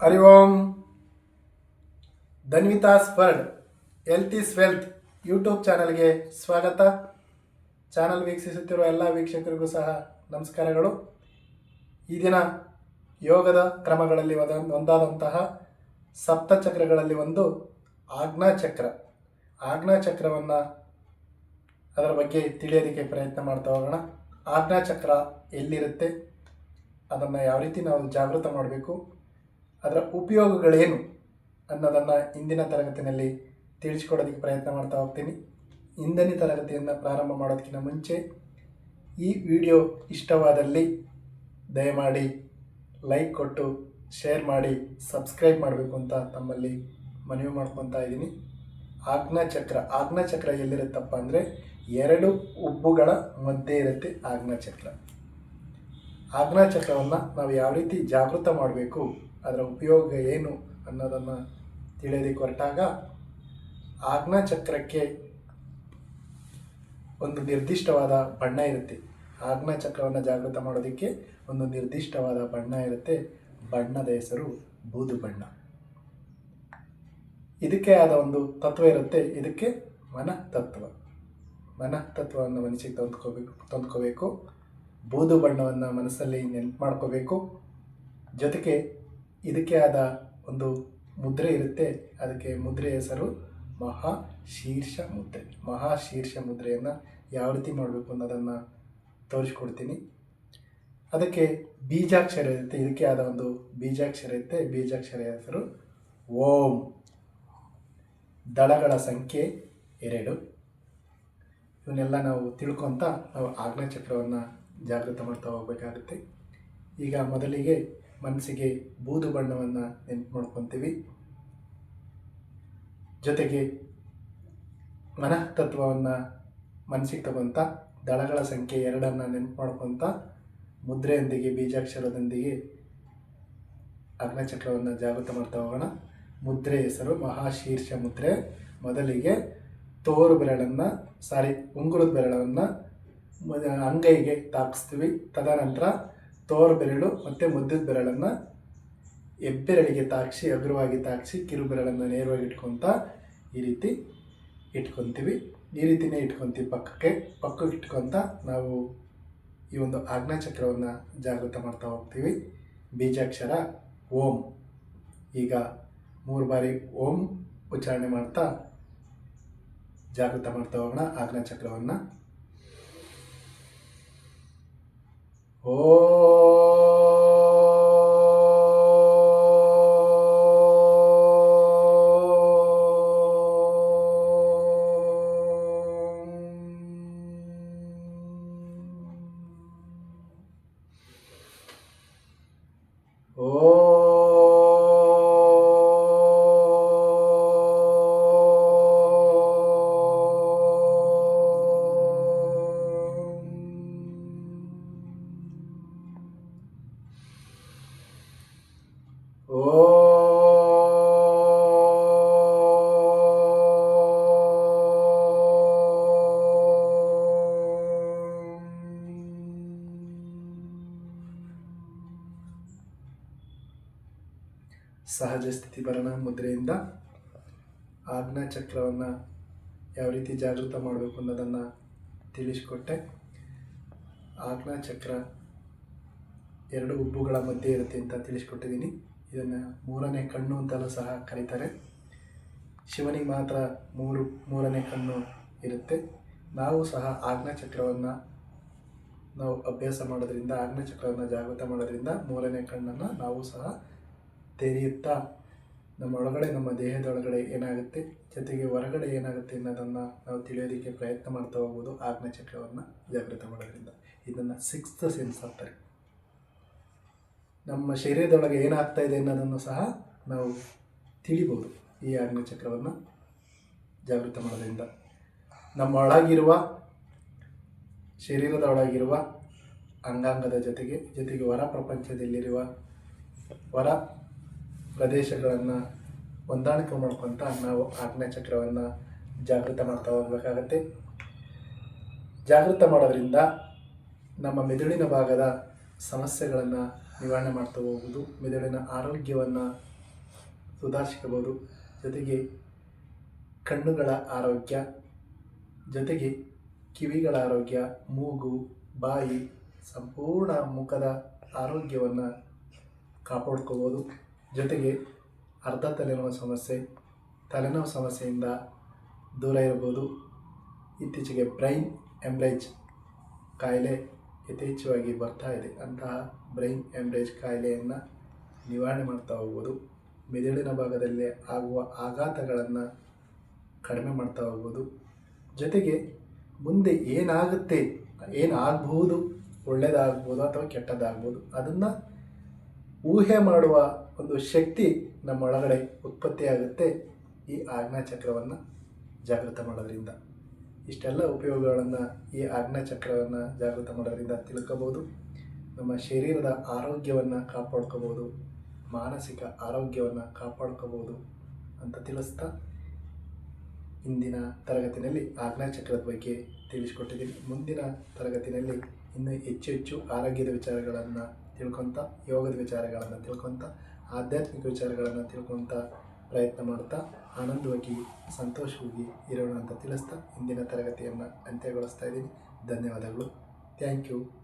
Hari Om Dhanvitha's world health is wealth YouTube ಚಾನಲ್ಗೆ ಸ್ವಾಗತ. Channel ವೀಕ್ಷಿಸುತ್ತಿರುವ ಎಲ್ಲ ವೀಕ್ಷಕರಿಗೂ ಸಹ ನಮಸ್ಕಾರಗಳು. ಈ ದಿನ ಯೋಗದ ಕ್ರಮಗಳಲ್ಲಿ ಒದ ಒಂದಾದಂತಹ ಸಪ್ತಚಕ್ರಗಳಲ್ಲಿ ಒಂದು ಆಜ್ಞಾಚಕ್ರ. ಆಜ್ಞಾಚಕ್ರವನ್ನು ಅದರ ಬಗ್ಗೆ ತಿಳಿಯೋದಕ್ಕೆ ಪ್ರಯತ್ನ ಮಾಡ್ತಾ ಹೋಗೋಣ. ಆಜ್ಞಾಚಕ್ರ ಎಲ್ಲಿರುತ್ತೆ? ಅದನ್ನು ಯಾವ ರೀತಿ ನಾವು ಜಾಗೃತ ಮಾಡಬೇಕು? ಅದರ ಉಪಯೋಗಗಳೇನು ಅನ್ನೋದನ್ನು ಇಂದಿನ ತರಗತಿನಲ್ಲಿ ತಿಳಿಸ್ಕೊಡೋದಕ್ಕೆ ಪ್ರಯತ್ನ ಮಾಡ್ತಾ ಹೋಗ್ತೀನಿ. ಇಂದಿನ ತರಗತಿಯನ್ನು ಪ್ರಾರಂಭ ಮಾಡೋದಕ್ಕಿಂತ ಮುಂಚೆ ಈ ವಿಡಿಯೋ ಇಷ್ಟವಾದಲ್ಲಿ ದಯಮಾಡಿ ಲೈಕ್ ಕೊಟ್ಟು, ಶೇರ್ ಮಾಡಿ, ಸಬ್ಸ್ಕ್ರೈಬ್ ಮಾಡಬೇಕು ಅಂತ ತಮ್ಮಲ್ಲಿ ಮನವಿ ಮಾಡ್ಕೊತಾ ಇದ್ದೀನಿ. ಆಜ್ಞಾಚಕ್ರ ಆಜ್ಞಾಚಕ್ರ ಎಲ್ಲಿರುತ್ತಪ್ಪ ಅಂದರೆ ಎರಡು ಉಬ್ಬುಗಳ ಮಧ್ಯೆ ಇರುತ್ತೆ ಆಜ್ಞಾಚಕ್ರ ಆಜ್ಞಾಚಕ್ರವನ್ನು ನಾವು ಯಾವ ರೀತಿ ಜಾಗೃತ ಮಾಡಬೇಕು ಅದರ ಉಪಯೋಗ ಏನು ಅನ್ನೋದನ್ನು ತಿಳಿಯೋದಕ್ಕೆ ಹೊರಟಾಗ ಚಕ್ರಕ್ಕೆ ಒಂದು ನಿರ್ದಿಷ್ಟವಾದ ಬಣ್ಣ ಇರುತ್ತೆ. ಚಕ್ರವನ್ನು ಜಾಗೃತ ಮಾಡೋದಕ್ಕೆ ಒಂದು ನಿರ್ದಿಷ್ಟವಾದ ಬಣ್ಣ ಇರುತ್ತೆ. ಬಣ್ಣದ ಹೆಸರು ಬೂದು ಬಣ್ಣ. ಇದಕ್ಕೆ ಆದ ಒಂದು ತತ್ವ ಇರುತ್ತೆ. ಇದಕ್ಕೆ ಮನ ತತ್ವ ಮನ ತತ್ವವನ್ನು ಮನಸ್ಸಿಗೆ ತಂದ್ಕೋಬೇಕು ತಂದ್ಕೋಬೇಕು. ಬೂದು ಬಣ್ಣವನ್ನು ಮನಸ್ಸಲ್ಲಿ ನೆನ್ಪು ಮಾಡ್ಕೋಬೇಕು. ಜೊತೆಗೆ ಇದಕ್ಕೆ ಆದ ಒಂದು ಮುದ್ರೆ ಇರುತ್ತೆ. ಅದಕ್ಕೆ ಮುದ್ರೆ ಹೆಸರು ಮಹಾ ಶೀರ್ಷ ಮುದ್ರೆ. ಮಹಾ ಶೀರ್ಷ ಮುದ್ರೆಯನ್ನು ಯಾವ ರೀತಿ ಮಾಡಬೇಕು ಅನ್ನೋದನ್ನು ತೋರಿಸ್ಕೊಡ್ತೀನಿ. ಅದಕ್ಕೆ ಬೀಜಾಕ್ಷರ ಇರುತ್ತೆ. ಇದಕ್ಕೆ ಆದ ಒಂದು ಬೀಜಾಕ್ಷರ ಇರುತ್ತೆ. ಬೀಜಾಕ್ಷರ ಹೆಸರು ಓಂ. ದಳಗಳ ಸಂಖ್ಯೆ ಎರಡು. ಇವನ್ನೆಲ್ಲ ನಾವು ತಿಳ್ಕೊತ ನಾವು ಚಕ್ರವನ್ನು ಜಾಗೃತ ಮಾಡ್ತಾ ಹೋಗಬೇಕಾಗುತ್ತೆ. ಈಗ ಮೊದಲಿಗೆ ಮನಸ್ಸಿಗೆ ಬೂದು ಬಣ್ಣವನ್ನು ನೆನಪು ಮಾಡ್ಕೊತೀವಿ ಜೊತೆಗೆ ಮನಃ ತತ್ವವನ್ನು ಮನಸ್ಸಿಗೆ ತಗೊಂತ, ದಳಗಳ ಸಂಖ್ಯೆ ಎರಡನ್ನು ನೆನಪು ಮಾಡ್ಕೊತ, ಮುದ್ರೆಯೊಂದಿಗೆ, ಬೀಜಾಕ್ಷರದೊಂದಿಗೆ ಅಗ್ನಚಕ್ರವನ್ನು ಜಾಗೃತ ಮಾಡ್ತಾ ಹೋಗೋಣ. ಮುದ್ರೆ ಹೆಸರು, ಮಹಾಶೀರ್ಷ ಮುದ್ರೆ. ಮೊದಲಿಗೆ ತೋರು ಬೆರಳನ್ನು, ಸಾರಿ, ಉಂಗುರದ ಬೆರಳನ್ನು ಅಂಗೈಗೆ ತಾಕಿಸ್ತೀವಿ ತದನಂತರ ತೋರು ಬೆರಳು ಮತ್ತು ಮುದ್ದದ ಬೆರಳನ್ನು ಎಬ್ಬೆರಳಿಗೆ ತಾಕ್ಸಿ ಹಗುರವಾಗಿ ತಾಕ್ಸಿ ಕಿರು ಬೆರಳನ್ನು ನೇರವಾಗಿ ಇಟ್ಕೊತ ಈ ರೀತಿ ಇಟ್ಕೊತೀವಿ. ಈ ರೀತಿಯೇ ಇಟ್ಕೊತೀವಿ ಪಕ್ಕಕ್ಕೆ. ಪಕ್ಕಕ್ಕೆ ಇಟ್ಕೊತ ನಾವು ಈ ಒಂದು ಆಜ್ಞಾಚಕ್ರವನ್ನು ಜಾಗೃತ ಮಾಡ್ತಾ ಹೋಗ್ತೀವಿ. ಬೀಜಾಕ್ಷರ ಓಂ. ಈಗ ಮೂರು ಬಾರಿ ಓಂ ಉಚ್ಚಾರಣೆ ಮಾಡ್ತಾ ಜಾಗೃತ ಮಾಡ್ತಾ ಹೋಗೋಣ. ಆಜ್ಞಾಚಕ್ರವನ್ನು ಸಹಜ ಸ್ಥಿತಿ ಭರಣ ಮುದ್ರೆಯಿಂದ ಆಜ್ಞಾಚಕ್ರವನ್ನು ಯಾವ ರೀತಿ ಜಾಗೃತ ಮಾಡಬೇಕು ಅನ್ನೋದನ್ನು ತಿಳಿಸ್ಕೊಟ್ಟೆ. ಆಜ್ಞಾಚಕ್ರ ಎರಡು ಉಬ್ಬುಗಳ ಮಧ್ಯೆ ಇರುತ್ತೆ ಅಂತ ತಿಳಿಸ್ಕೊಟ್ಟಿದ್ದೀನಿ. ಇದನ್ನು ಮೂರನೇ ಕಣ್ಣು ಅಂತಲೂ ಸಹ ಕರೀತಾರೆ. ಶಿವನಿಗೆ ಮಾತ್ರ ಮೂರು, ಮೂರನೇ ಕಣ್ಣು ಇರುತ್ತೆ. ನಾವು ಸಹ ಆಜ್ಞಾಚಕ್ರವನ್ನು ನಾವು ಅಭ್ಯಾಸ ಮಾಡೋದ್ರಿಂದ ಆಜ್ಞಾಚಕ್ರವನ್ನು ಜಾಗೃತ ಮಾಡೋದ್ರಿಂದ ಮೂರನೇ ಕಣ್ಣನ್ನು ನಾವು ಸಹ ತೆರೆಯುತ್ತಾ ನಮ್ಮ ಒಳಗಡೆ ನಮ್ಮ ದೇಹದೊಳಗಡೆ ಏನಾಗುತ್ತೆ? ಜೊತೆಗೆ ಹೊರಗಡೆ ಏನಾಗುತ್ತೆ ಅನ್ನೋದನ್ನು ನಾವು ತಿಳಿಯೋದಕ್ಕೆ ಪ್ರಯತ್ನ ಮಾಡ್ತಾ ಹೋಗ್ಬೋದು ಆಜ್ಞಾಚಕ್ರವನ್ನು ಜಾಗೃತ ಮಾಡೋದ್ರಿಂದ. ಇದನ್ನು ಸಿಕ್ಸ್ತ್ ಸೆನ್ಸ್ ಅಂತಾರೆ. ನಮ್ಮ ಶರೀರದೊಳಗೆ ಏನಾಗ್ತಾ ಇದೆ ಅನ್ನೋದನ್ನು ಸಹ ನಾವು ತಿಳಿಬೋದು ಈ ಆಜ್ಞಾಚಕ್ರವನ್ನು ಜಾಗೃತ ಮಾಡೋದ್ರಿಂದ. ನಮ್ಮ ಒಳಗಿರುವ ಶರೀರದ ಒಳಗಿರುವ ಅಂಗಾಂಗದ ಜೊತೆಗೆ ಜೊತೆಗೆ ಹೊರ ಪ್ರಪಂಚದಲ್ಲಿರುವ ಹೊರ ಪ್ರದೇಶಗಳನ್ನು ಹೊಂದಾಣಿಕೆ ಮಾಡ್ಕೊತ ನಾವು ಆಜ್ಞಾಚಕ್ರವನ್ನು ಜಾಗೃತ ಮಾಡ್ತಾ ಹೋಗಬೇಕಾಗತ್ತೆ. ಜಾಗೃತ ಮಾಡೋದ್ರಿಂದ ನಮ್ಮ ಮೆದುಳಿನ ಭಾಗದ ಸಮಸ್ಯೆಗಳನ್ನು ನಿವಾರಣೆ ಮಾಡ್ತಾ ಹೋಗುವುದು, ಮೆದುಳಿನ ಆರೋಗ್ಯವನ್ನು ಸುಧಾರಿಸ್ಕೋಬೋದು ಜೊತೆಗೆ ಕಣ್ಣುಗಳ ಆರೋಗ್ಯ, ಜೊತೆಗೆ ಕಿವಿಗಳ ಆರೋಗ್ಯ, ಮೂಗು, ಬಾಯಿ, ಸಂಪೂರ್ಣ ಮುಖದ ಆರೋಗ್ಯವನ್ನು ಕಾಪಾಡ್ಕೋಬೋದು ಜೊತೆಗೆ ಅರ್ಧ ತಲೆನೋವು ಸಮಸ್ಯೆ, ತಲೆನೋವು ಸಮಸ್ಯೆಯಿಂದ ದೂರ ಇರ್ಬೋದು ಇತ್ತೀಚೆಗೆ ಬ್ರೈನ್ ಎಂಬ್ರೇಜ್ ಕಾಯಿಲೆ ಯಥೇಚ್ಛವಾಗಿ ಬರ್ತಾ ಇದೆ. ಅಂತಹ ಬ್ರೈನ್ ಎಂಬ್ರೇಜ್ ಕಾಯಿಲೆಯನ್ನು ನಿವಾರಣೆ ಮಾಡ್ತಾ ಹೋಗ್ಬೋದು. ಮೆದುಳಿನ ಭಾಗದಲ್ಲಿ ಆಗುವ ಆಘಾತಗಳನ್ನು ಕಡಿಮೆ ಮಾಡ್ತಾ ಹೋಗ್ಬೋದು. ಜೊತೆಗೆ ಮುಂದೆ ಏನಾಗುತ್ತೆ ಏನಾಗಬಹುದು ಒಳ್ಳೆಯದಾಗ್ಬೋದು ಅಥವಾ ಕೆಟ್ಟದಾಗ್ಬೋದು, ಅದನ್ನು ಊಹೆ ಮಾಡುವ ಒಂದು ಶಕ್ತಿ ನಮ್ಮೊಳಗಡೆ ಉತ್ಪತ್ತಿಯಾಗುತ್ತೆ ಈ ಆಜ್ಞಾ ಚಕ್ರವನ್ನು ಜಾಗೃತ ಮಾಡೋದ್ರಿಂದ. ಇಷ್ಟೆಲ್ಲ ಉಪಯೋಗಗಳನ್ನು ಈ ಆಜ್ಞಾ ಚಕ್ರವನ್ನು ಜಾಗೃತ ಮಾಡೋದ್ರಿಂದ ತಿಳ್ಕೋಬೋದು. ನಮ್ಮ ಶರೀರದ ಆರೋಗ್ಯವನ್ನು ಕಾಪಾಡ್ಕೋಬೋದು. ಮಾನಸಿಕ ಆರೋಗ್ಯವನ್ನು ಕಾಪಾಡ್ಕೋಬೋದು ಅಂತ ತಿಳಿಸ್ತಾ ಇಂದಿನ ತರಗತಿಯಲ್ಲಿ ಚಕ್ರದ ಬಗ್ಗೆ ತಿಳಿಸ್ಕೊಟ್ಟಿದ್ದೀನಿ. ಮುಂದಿನ ತರಗತಿಯಲ್ಲಿ ಇನ್ನೂ ಹೆಚ್ಚು ಹೆಚ್ಚು ಆರೋಗ್ಯದ ವಿಚಾರಗಳನ್ನು ತಿಳ್ಕೊತ, ಯೋಗದ ವಿಚಾರಗಳನ್ನು ತಿಳ್ಕೊತ, ಆಧ್ಯಾತ್ಮಿಕ ವಿಚಾರಗಳನ್ನು ತಿಳ್ಕೊತ ಪ್ರಯತ್ನ ಮಾಡ್ತಾ, ಆನಂದವಾಗಿ, ಸಂತೋಷವಾಗಿ ಇರೋಣ ಅಂತ ತಿಳಿಸ್ತಾ, ಇಂದಿನ ತರಗತಿಯನ್ನು ಅಂತ್ಯಗೊಳಿಸ್ತಾ ಇದ್ದೀನಿ. ಧನ್ಯವಾದಗಳು. Thank you